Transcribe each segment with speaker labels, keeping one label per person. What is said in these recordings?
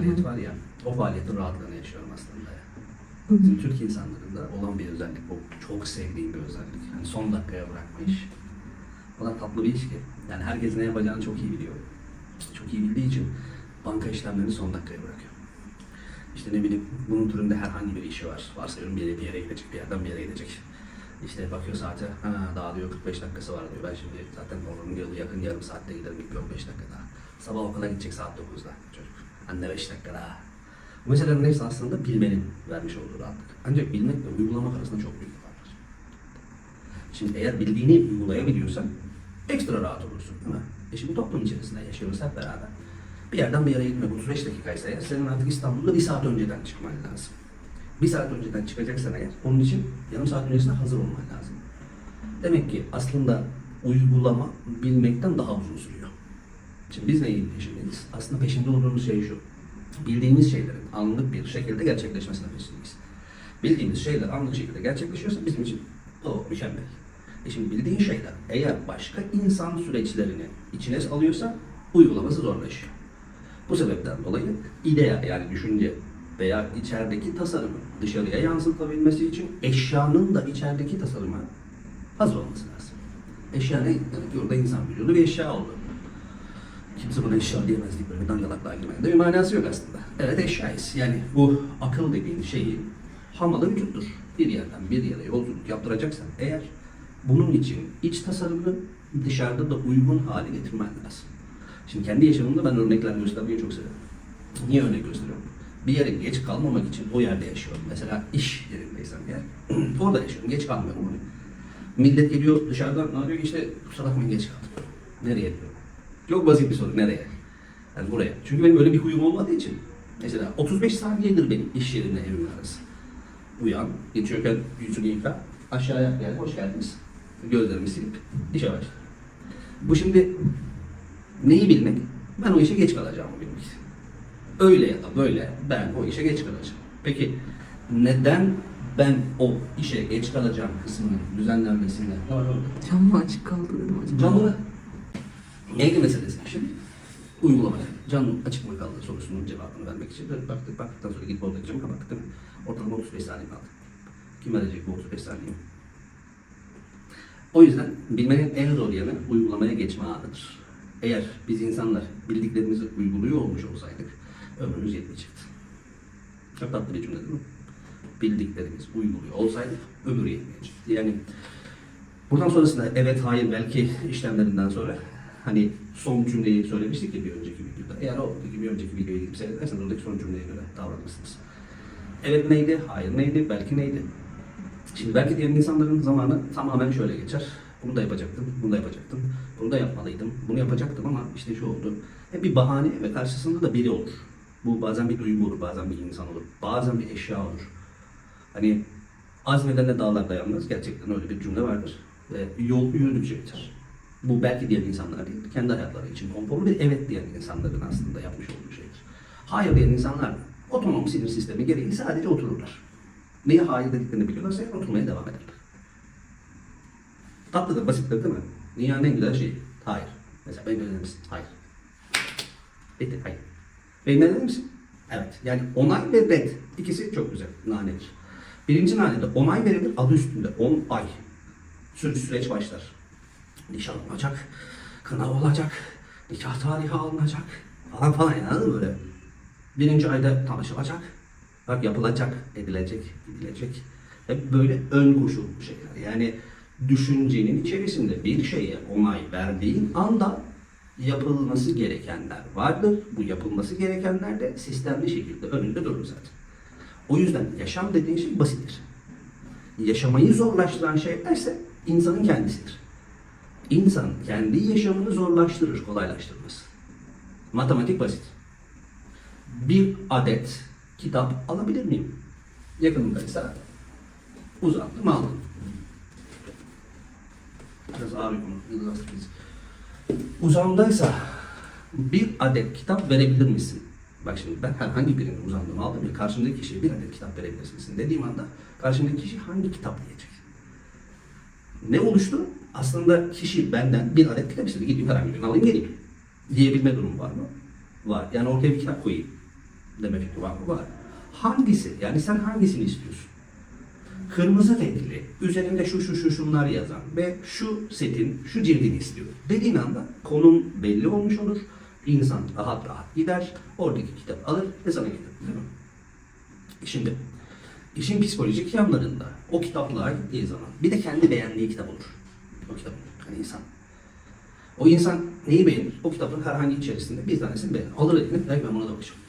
Speaker 1: faaliyet var ya, o faaliyetin rahatlığını yaşıyorum aslında ya. Bizim Türk insanlarında olan bir özellik bu. Çok sevdiğim bir özellik. Yani son dakikaya bırakma iş. Kadar tatlı bir iş ki. Yani herkes ne yapacağını çok iyi biliyor. Çok iyi bildiği için banka işlemlerini son dakikaya bırakıyor. İşte ne bileyim bunun türünde herhangi bir işi var. Varsayıyorum bir yere, bir yere gidecek, bir yerden bir yere gidecek. İşte bakıyor saate, ha, daha diyor 45 dakikası var diyor. Ben şimdi zaten onun yolu yakın yarım saatte giderim, ilk 15 dakika daha. Sabah okula gidecek saat 9'da çocuk. Anne 5 dakika daha. Bu meselelerin hepsi aslında bilmenin vermiş olduğu rahatlık. Ancak bilmekle uygulamak arasında çok büyük fark var. Şimdi eğer bildiğini uygulayabiliyorsan ekstra rahat olursun değil mi? E şimdi toplum içerisinde yaşıyoruz hep beraber. Bir yerden bir yere gitmek 35 dakikaysa eğer senin artık İstanbul'da bir saat önceden çıkman lazım. Bir saat önceden çıkacaksan eğer onun için yarım saat öncesinde hazır olman lazım. Demek ki aslında uygulama bilmekten daha uzun sürüyor. Şimdi biz neyin peşindeyiz? Aslında peşinde olduğumuz şey şu. Bildiğimiz şeylerin anlık bir şekilde gerçekleşmesine peşindeyiz. Bildiğimiz şeyler anlık şekilde gerçekleşiyorsa bizim için o mükemmel. E şimdi bildiğin şeyler eğer başka insan süreçlerini içine alıyorsa uygulaması zorlaşıyor. Bu sebepten dolayı idea yani düşünce veya içerideki tasarımı dışarıya yansıtabilmesi için eşyanın da içerideki tasarıma hazır olması lazım. Eşya ne? Demek ki orada insan vücudu bir eşya oldu. Kimse buna eşya diyemezdik böyle dangalaklığa girmenin de bir manası yok aslında. Evet eşyayız. Yani bu akıl dediğin şeyi hamalı vücuttur. Bir yerden bir yere yolculuk yaptıracaksan eğer bunun için iç tasarımını dışarıda da uygun hale getirmen lazım. Şimdi kendi yaşamımda ben örnekler göstermeyi çok severim. Niye örnek gösteriyorum? Bir yere geç kalmamak için o yerde yaşıyorum. Mesela iş yerindeysem eğer, orada yaşıyorum. Geç kalmıyorum. Millet geliyor dışarıdan, ne diyor ki işte kusura bakmayın geç kaldım. Nereye diyor? Çok basit bir soru. Nereye? Yani buraya. Çünkü benim öyle bir huyum olmadığı için. Mesela 35 saniyedir benim iş yerimle evimin arası. Uyan, geçiyorken yüzünü yıka, aşağıya gel, hoş geldiniz. Gözlerimi silip işe başla. Bu şimdi neyi bilmek? Ben o işe geç kalacağımı bilmek. Öyle ya da böyle ben o işe geç kalacağım. Peki neden ben o işe geç kalacağım kısmının düzenlenmesinde
Speaker 2: Cam mı açık kaldı dedim acaba.
Speaker 1: Canlı neydi meselesi şimdi? Uygulamaya. Can açık mı kaldı sorusunun cevabını vermek için de baktık baktıktan sonra gidip oradaki camı kapattık değil? Ortalama 35 saniye kaldı. Kim verecek bu 35 saniye? O yüzden bilmenin en zor yanı uygulamaya geçme anıdır. Eğer biz insanlar bildiklerimizi uyguluyor olmuş olsaydık ömrümüz yetmeyecekti. Çok tatlı bir cümle değil mi? Bildiklerimiz uyguluyor olsaydık ömür yetmeyecekti. Yani Buradan sonrasında evet hayır belki işlemlerinden sonra hani son cümleyi söylemiştik ya bir önceki videoda. Eğer oradaki bir önceki videoyu gidip seyrederseniz oradaki son cümleye göre davranırsınız. Evet neydi, hayır neydi, belki neydi. Şimdi belki diğer insanların zamanı tamamen şöyle geçer. Bunu da yapacaktım, bunu da yapacaktım, bunu da yapmalıydım, bunu yapacaktım ama işte şu oldu. Hep bir bahane ve karşısında da biri olur. Bu bazen bir duygu olur, bazen bir insan olur, bazen bir eşya olur. Hani azmedene dağlar dayanmaz. Gerçekten öyle bir cümle vardır. Ve yol yürüdükçe biter. Bu belki diğer insanlar değil, kendi hayatları için konforlu bir evet diyen insanların aslında yapmış olduğu şeydir. Hayır diyen insanlar otonom sinir sistemi gereği sadece otururlar. Neye hayır dediklerini biliyorlarsa eğer oturmaya devam ederler. Tatlıdır, basittir değil mi? Dünyanın en güzel şeyi. Hayır. Mesela benim önerir misin? Hayır. Bitti, hayır. Benim önerir misin? Evet. Yani onay ve red. ikisi çok güzel. Nanedir. Birinci nanede onay verilir adı üstünde 10 ay. Süreç başlar. Nişan olacak, kına olacak, nikah tarihi alınacak falan falan yani böyle? Birinci ayda tanışılacak, bak yapılacak, edilecek, gidilecek. Hep böyle ön koşul şeyler. Yani düşüncenin içerisinde bir şeye onay verdiğin anda yapılması gerekenler vardır. Bu yapılması gerekenler de sistemli şekilde önünde durur zaten. O yüzden yaşam dediğin şey basittir. Yaşamayı zorlaştıran şeylerse insanın kendisidir. İnsan kendi yaşamını zorlaştırır, kolaylaştırmaz. Matematik basit. Bir adet kitap alabilir miyim? Yakınındaysa uzandım aldım. Biraz ağır konu. Uzamdaysa bir adet kitap verebilir misin? Bak şimdi ben herhangi birini uzandım aldım ve karşımdaki kişiye bir adet kitap verebilir misin dediğim anda karşımdaki kişi hangi kitap diyecek? Ne oluştu? Aslında kişi benden bir adet kitap istedi. Gideyim herhangi birini alayım geleyim. Diyebilme durumu var mı? Var. Yani ortaya bir kitap koyayım. deme fikri var mı? Var. Hangisi? Yani sen hangisini istiyorsun? Kırmızı renkli, üzerinde şu şu şu şunlar yazan ve şu setin şu cildini istiyorum. Dediğin anda konum belli olmuş olur. İnsan rahat rahat gider, oradaki kitap alır ve sana getirir. Değil mi? Şimdi işin psikolojik yanlarında o kitaplar gittiği zaman bir de kendi beğendiği kitap olur. O kitap hani insan. O insan neyi beğenir? O kitabın herhangi içerisinde bir tanesini beğenir. Alır elini, der ben buna da bakacağım.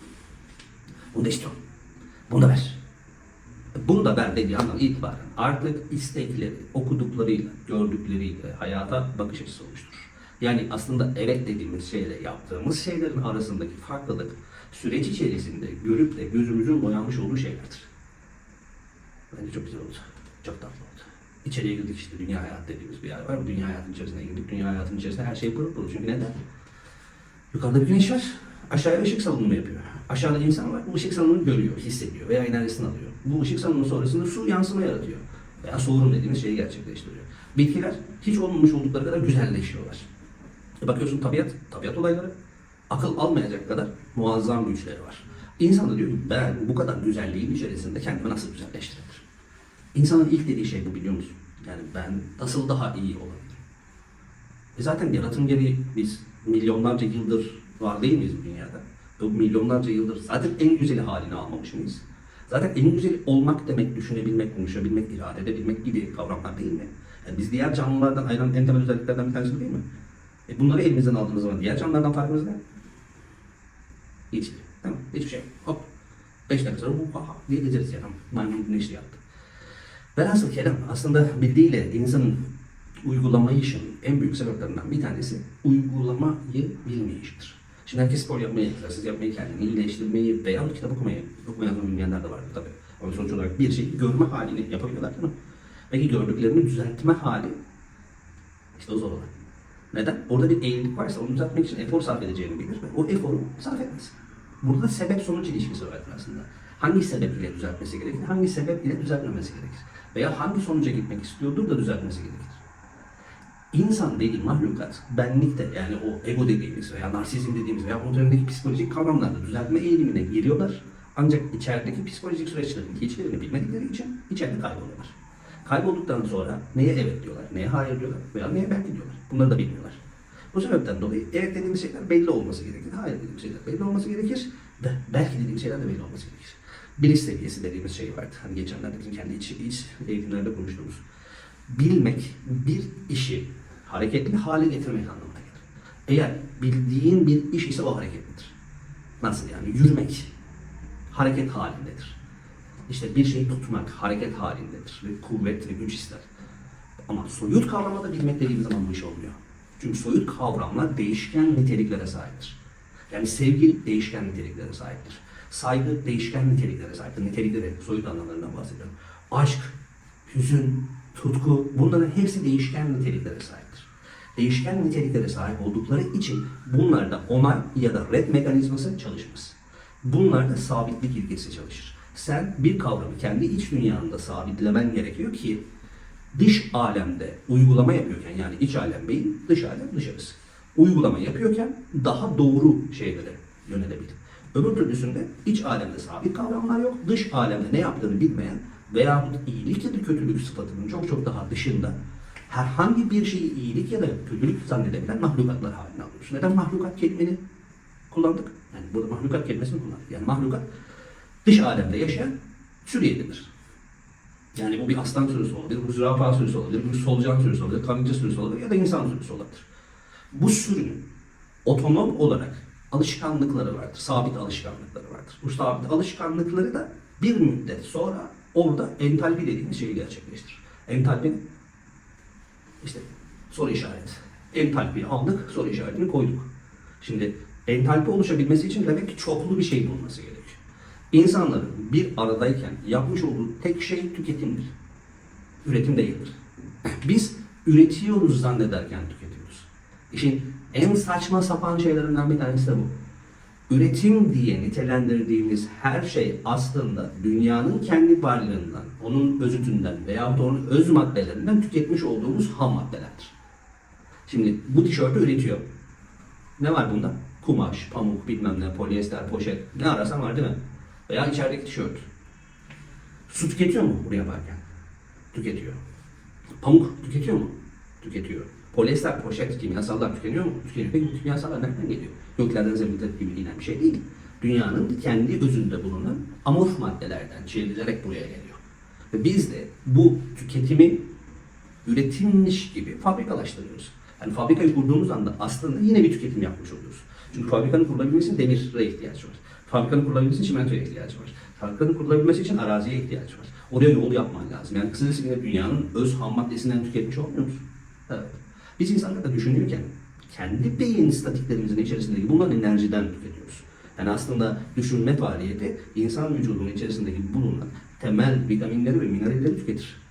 Speaker 1: Bunu da istiyorum. Bunu da ver. Bunu da ver dediği andan itibaren artık istekleri, okuduklarıyla, gördükleriyle hayata bakış açısı oluşturur. Yani aslında evet dediğimiz şeyle yaptığımız şeylerin arasındaki farklılık süreç içerisinde görüp de gözümüzün boyanmış olduğu şeylerdir. Bence çok güzel oldu. Çok tatlı oldu. İçeriye girdik işte dünya hayat dediğimiz bir yer var. Bu dünya hayatının içerisine girdik. Dünya hayatının içerisinde her şey pırıl pırıl. Çünkü neden? Yukarıda bir güneş var. Aşağıya ışık salınımı yapıyor. Aşağıda insan var. Bu ışık salınımını görüyor, hissediyor veya enerjisini alıyor. Bu ışık salınımı sonrasında su yansıma yaratıyor. Veya soğurum dediğimiz şeyi gerçekleştiriyor. Bitkiler hiç olmamış oldukları kadar güzelleşiyorlar. E bakıyorsun tabiat, tabiat olayları akıl almayacak kadar muazzam güçleri var. İnsan da diyor ki ben bu kadar güzelliğin içerisinde kendimi nasıl güzelleştirebilirim? İnsanın ilk dediği şey bu biliyor musun? Yani ben nasıl daha iyi olabilirim? E zaten yaratım gereği biz milyonlarca yıldır var değil miyiz bu dünyada? Bu milyonlarca yıldır zaten en güzeli halini almamış mıyız? Zaten en güzeli olmak demek, düşünebilmek, konuşabilmek, irade edebilmek gibi kavramlar değil mi? Yani biz diğer canlılardan ayıran en temel özelliklerden bir tanesi değil mi? E bunları elimizden aldığımız zaman diğer canlılardan farkımız ne? Hiç. Tamam. Hiçbir şey. Hop. Beş dakika sonra hu ha diye gezeriz ya. Tamam. Maymun güneşli yaptı. Velhasıl kelam aslında bildiğiyle insanın uygulamayışın en büyük sebeplerinden bir tanesi uygulamayı bilmeyiştir. Şimdi herkes spor yapmayı, egzersiz yapmayı, kendini iyileştirmeyi veya kitap okumayı, okumayan bilmeyenler de vardır tabii. Ama sonuç olarak bir şeyi görme halini yapabiliyorlar değil mi? Peki gördüklerini düzeltme hali işte o zor olan. Neden? Orada bir eğrilik varsa onu düzeltmek için efor sarf edeceğini bilir ve o eforu sarf etmez. Burada da sebep sonuç ilişkisi vardır aslında. Hangi sebep ile düzeltmesi gerekir, hangi sebep ile düzeltmemesi gerekir? Veya hangi sonuca gitmek istiyordur da düzeltmesi gerekir? İnsan dediği mahlukat, benlikte yani o ego dediğimiz veya narsizm dediğimiz veya onun üzerindeki psikolojik kavramlarda düzeltme eğilimine giriyorlar. Ancak içerideki psikolojik süreçlerin hiçbirini bilmedikleri için içeride kayboluyorlar. Kaybolduktan sonra neye evet diyorlar, neye hayır diyorlar veya neye belki diyorlar. Bunları da bilmiyorlar. Bu sebepten dolayı evet dediğimiz şeyler belli olması gerekir, hayır dediğimiz şeyler belli olması gerekir ve belki dediğimiz şeyler de belli olması gerekir. Bilinç seviyesi dediğimiz şey vardı. Hani geçenlerde bizim kendi iç, iç eğitimlerde konuştuğumuz. Bilmek bir işi hareketli hale getirmek anlamına gelir. Eğer bildiğin bir iş ise o hareketlidir. Nasıl yani? Yürümek hareket halindedir. İşte bir şeyi tutmak hareket halindedir ve kuvvet ve güç ister. Ama soyut kavramada bilmek dediğimiz zaman bu iş olmuyor. Çünkü soyut kavramlar değişken niteliklere sahiptir. Yani sevgi değişken niteliklere sahiptir. Saygı değişken niteliklere sahiptir. Nitelikleri, soyut anlamlarından bahsediyorum. Aşk, hüzün, tutku bunların hepsi değişken niteliklere sahiptir. Değişken niteliklere sahip oldukları için bunlarda onay ya da red mekanizması çalışmaz. Bunlarda sabitlik ilkesi çalışır. Sen bir kavramı kendi iç dünyanda sabitlemen gerekiyor ki dış alemde uygulama yapıyorken yani iç alem beyin, dış alem dışarısı. Uygulama yapıyorken daha doğru şeylere yönelebilir. Öbür türlüsünde iç alemde sabit kavramlar yok. Dış alemde ne yaptığını bilmeyen veya iyilik ya da kötülük sıfatının çok çok daha dışında herhangi bir şeyi iyilik ya da kötülük zannedebilen mahlukatlar haline alıyorsun. Neden mahlukat kelimeni kullandık? Yani burada mahlukat kelimesini kullandık. Yani mahlukat dış alemde yaşayan sürüyelidir. Yani bu bir aslan sürüsü olabilir, bu zürafa sürüsü olabilir, bu solucan sürüsü olabilir, karınca sürüsü olabilir ya da insan sürüsü olabilir. Bu sürünün otonom olarak alışkanlıkları vardır, sabit alışkanlıkları vardır. Bu sabit alışkanlıkları da bir müddet sonra orada entalpi dediğimiz şeyi gerçekleştirir. Entalpi işte soru işareti. Entalpiyi aldık, soru işaretini koyduk. Şimdi entalpi oluşabilmesi için demek ki çoklu bir şey bulunması gerekiyor. İnsanların bir aradayken yapmış olduğu tek şey tüketimdir. Üretim değildir. Biz üretiyoruz zannederken tüketiyoruz. İşin en saçma sapan şeylerinden bir tanesi de bu. Üretim diye nitelendirdiğimiz her şey aslında dünyanın kendi varlığından, onun özütünden veya onun öz maddelerinden tüketmiş olduğumuz ham maddelerdir. Şimdi bu tişörtü üretiyor. Ne var bunda? Kumaş, pamuk, bilmem ne, polyester, poşet ne ararsan var değil mi? Veya içerideki tişört. Su tüketiyor mu bunu yaparken? Tüketiyor. Pamuk tüketiyor mu? Tüketiyor. Polyester, poşet, kimyasallar tükeniyor mu? Tükeniyor. Peki kimyasallar nereden geliyor? Göklerden zeminde gibi inen bir şey değil. Dünyanın kendi özünde bulunan amorf maddelerden çevrilerek buraya geliyor. Ve biz de bu tüketimi üretilmiş gibi fabrikalaştırıyoruz. Yani fabrikayı kurduğumuz anda aslında yine bir tüketim yapmış oluyoruz. Çünkü fabrikanın kurulabilmesi için demire ihtiyaç var. Fabrikanın kurulabilmesi için çimentoya ihtiyaç var. Fabrikanın kurulabilmesi için araziye ihtiyaç var. Oraya yol yapman lazım. Yani kısacası yine dünyanın öz ham maddesinden tüketmiş olmuyor musun? Evet. Biz insanlar da düşünürken kendi beyin statiklerimizin içerisindeki bunların enerjiden tüketiyoruz. Yani aslında düşünme faaliyeti insan vücudunun içerisindeki bulunan temel vitaminleri ve mineralleri tüketir.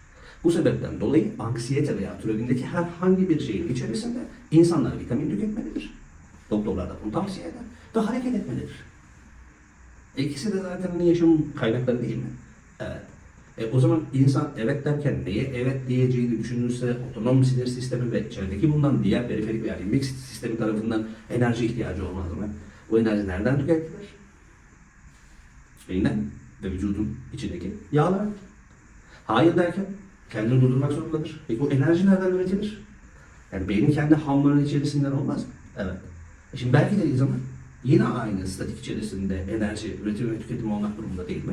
Speaker 1: Bu sebepten dolayı anksiyete veya türevindeki herhangi bir şeyin içerisinde insanlar vitamin tüketmelidir. Doktorlar da bunu tavsiye eder ve hareket etmelidir. İkisi de zaten hani yaşam kaynakları değil mi? Evet. E, o zaman insan evet derken neye evet diyeceğini düşünürse otonom sinir sistemi ve içerideki bulunan diğer periferik veya limbik sistemi tarafından enerji ihtiyacı olmaz mı? Bu enerji nereden tüketilir? Beyinden ve vücudun içindeki yağlar. Hayır derken kendini durdurmak zorundadır. Peki bu enerji nereden üretilir? Yani beynin kendi hamlarının içerisinden olmaz mı? Evet. E Şimdi belki de zaman yine aynı statik içerisinde enerji üretimi ve tüketimi olmak durumunda değil mi?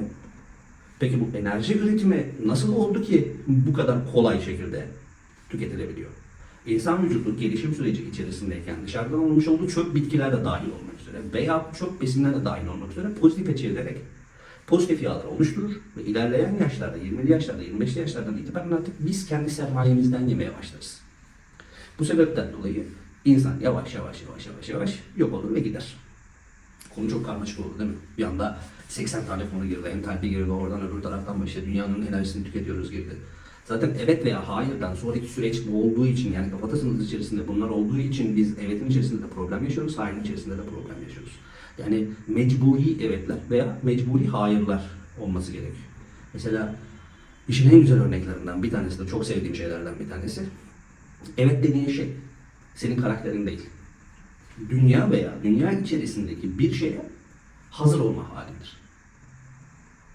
Speaker 1: Peki bu enerji üretimi nasıl oldu ki bu kadar kolay şekilde tüketilebiliyor? İnsan vücudu gelişim süreci içerisindeyken dışarıdan olmuş olduğu çöp bitkiler de dahil olmak üzere veya çöp besinler de dahil olmak üzere pozitife çevirerek pozitif yağlar oluşturur ve ilerleyen yaşlarda 20'li yaşlarda 25'li yaşlardan itibaren artık biz kendi sermayemizden yemeye başlarız. Bu sebepten dolayı insan yavaş yavaş yavaş yavaş yavaş yok olur ve gider. Konu çok karmaşık oldu değil mi? Bir anda 80 tane konu girdi. Entalpi girdi oradan öbür taraftan başladı. Dünyanın enerjisini tüketiyoruz girdi. Zaten evet veya hayırdan sonraki süreç bu olduğu için yani kafatasınız içerisinde bunlar olduğu için biz evetin içerisinde de problem yaşıyoruz, hayırın içerisinde de problem yaşıyoruz. Yani mecburi evetler veya mecburi hayırlar olması gerekiyor. Mesela işin en güzel örneklerinden bir tanesi de çok sevdiğim şeylerden bir tanesi. Evet dediğin şey senin karakterin değil. Dünya veya dünya içerisindeki bir şeye hazır olma halidir.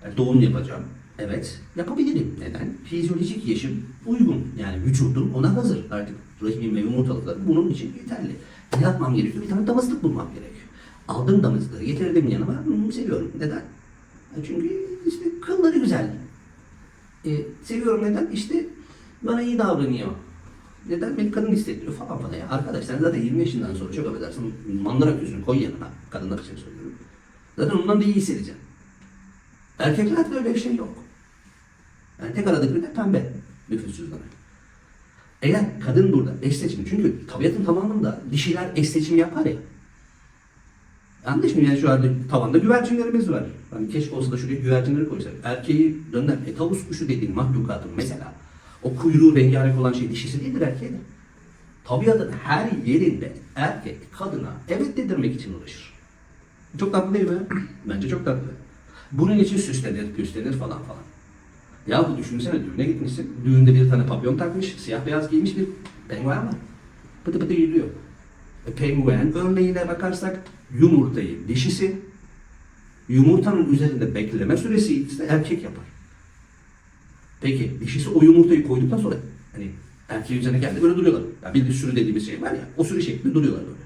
Speaker 1: Yani doğum yapacağım. Evet, yapabilirim. Neden? Fizyolojik yaşım uygun. Yani vücudum ona hazır. Artık rahimim ve yumurtalıklarım bunun için yeterli. Yapmam gerekiyor? Bir tane damızlık bulmam gerekiyor. Aldım damızlığı, getirdim yanıma. Hı, seviyorum. Neden? E Çünkü işte kılları güzel. E, seviyorum neden? İşte bana iyi davranıyor. Neden? Beni kadın hissettiriyor falan falan. Ya arkadaş sen zaten 20 yaşından sonra çok affedersin mandıra gözünü koy yanına. Kadınlar için söylüyorum. Zaten ondan da iyi hissedeceksin. Erkeklerde öyle bir şey yok. Yani tek aradıkları da pembe nüfus cüzdanı. Eğer kadın burada eş seçimi, çünkü tabiatın tamamında dişiler eş seçimi yapar ya. Yanlış mı? Yani şu anda tavanda güvercinlerimiz var. Hani keşke olsa da şuraya güvercinleri koysak. Erkeği dönden e, tavus kuşu dediğin mahlukatın mesela o kuyruğu rengarenk olan şey dişisi değildir erkeğidir. Tabiatın her yerinde erkek kadına evet dedirmek için uğraşır. Çok tatlı değil mi? Bence çok tatlı. Bunun için süslenir, püslenir falan falan. Ya bu düşünsene düğüne gitmişsin. Düğünde bir tane papyon takmış, siyah beyaz giymiş bir penguen var. Pıtı pıtı yürüyor. E, penguen örneğine bakarsak yumurtayı dişisi, yumurtanın üzerinde bekleme süresi ise erkek yapar. Peki dişisi o yumurtayı koyduktan sonra hani erkeğin üzerine geldi böyle duruyorlar. Ya bir sürü dediğimiz şey var ya o sürü şeklinde duruyorlar böyle.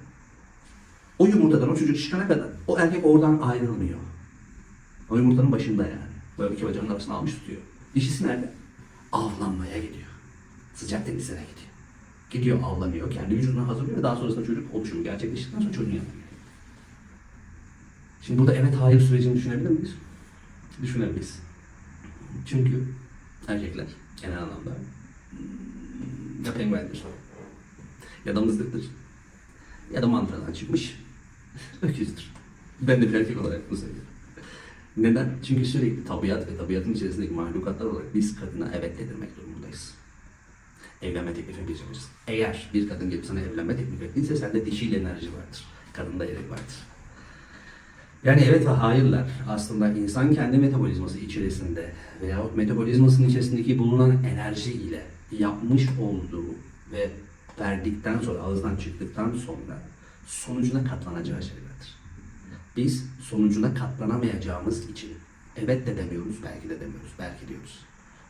Speaker 1: O yumurtadan o çocuk çıkana kadar o erkek oradan ayrılmıyor. O yumurtanın başında yani. Böyle iki bacağının arasına almış tutuyor. Dişisi nerede? Avlanmaya gidiyor. Sıcak denizlere gidiyor. Gidiyor avlanıyor, kendi vücuduna hazırlıyor ve daha sonrasında çocuk oluşumu gerçekleştikten sonra çocuğun yanına geliyor. Şimdi burada evet hayır sürecini düşünebilir miyiz? Düşünemeyiz. Çünkü erkekler genel anlamda ya penguendir ya da mızlıktır ya da mantradan çıkmış öküzdür. Ben de bir erkek olarak bunu söylüyorum. Neden? Çünkü sürekli tabiat ve tabiatın içerisindeki mahlukatlar olarak biz kadına evet dedirmek durumundayız. Evlenme teklifi yaparız. Eğer bir kadın gelip sana evlenme teklif ettiyse sende dişil enerji vardır. Kadında erek vardır. Yani evet ve hayırlar aslında insan kendi metabolizması içerisinde veya metabolizmasının içerisindeki bulunan enerji ile yapmış olduğu ve verdikten sonra ağızdan çıktıktan sonra sonucuna katlanacağı şeylerdir. Biz sonucuna katlanamayacağımız için evet de demiyoruz, belki de demiyoruz, belki diyoruz.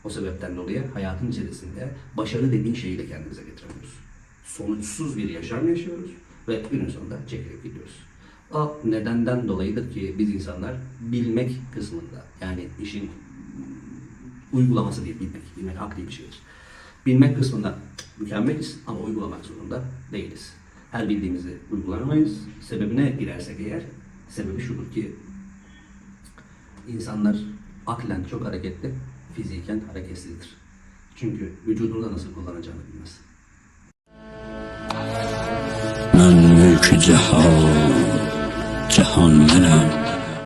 Speaker 1: O sebepten dolayı hayatın içerisinde başarı dediğin şeyi de kendimize getiremiyoruz. Sonuçsuz bir yaşam yaşıyoruz ve günün sonunda çekilip gidiyoruz. O nedenden dolayıdır ki biz insanlar bilmek kısmında yani işin uygulaması değil bilmek. Bilmek hak değil bir şeydir. Bilmek kısmında mükemmeliz ama uygulamak zorunda değiliz. Her bildiğimizi uygulamayız. Sebebine girersek eğer, sebebi şudur ki insanlar aklen çok hareketli, fiziken hareketsizdir. Çünkü vücudunu da nasıl kullanacağını bilmez.
Speaker 3: Ben mülkü cihan جهان منم.